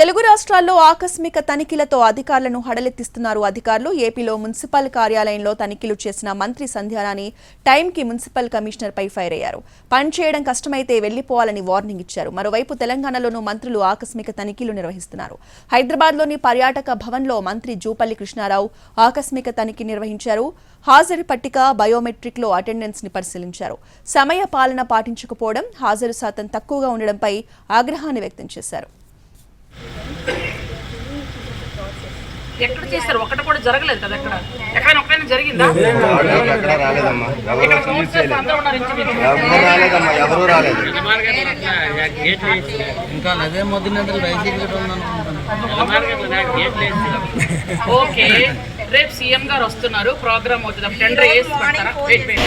తెలుగు రాష్ట్రాల్లో ఆకస్మిక తనిఖీలతో అధికారులను హడలెత్తిస్తున్నారు అధికారులు. ఏపీలో మున్సిపల్ కార్యాలయంలో తనిఖీలు చేసిన మంత్రి సంధ్యారాణి టైంకి మున్సిపల్ కమిషనర్పై ఫైర్ అయ్యారు. పని చేయడం కష్టమైతే వెళ్ళిపోవాలని వార్నింగ్ ఇచ్చారు. మరోవైపు తెలంగాణలోనూ మంత్రులు ఆకస్మిక తనిఖీలు నిర్వహిస్తున్నారు. హైదరాబాద్లోని పర్యాటక భవన్లో మంత్రి జూపల్లి కృష్ణారావు ఆకస్మిక తనిఖీ నిర్వహించారు. హాజరు పట్టిక బయోమెట్రిక్లో అటెండెన్స్ని పరిశీలించారు. సమయ పాలన పాటించకపోవడం హాజరు శాతం తక్కువగా ఉండడంపై ఆగ్రహాన్ని వ్యక్తం చేశారు. ఎక్కడ చేశారు? ఒక్కటి కూడా జరగలేదు కదా ఎక్కడ? ఎక్కడైనా ఒక్కడైనా జరిగిందా? ఎక్కడ రాలేదమ్మా? ఎవరు అందరూ ఉన్నారు ఇంచుమించు. ఎవరు రాలేదమ్మా? ఎవరు రాలేదు. ఇంకా అదే మొదటి వైసీపీ కూడా ఉందనుకుంటాను ఓకే. రేపు సీఎం గారు వస్తున్నారు. ప్రోగ్రామ్ అవుతుంది. టెండర్ వేసి పెడతారా? Wait wait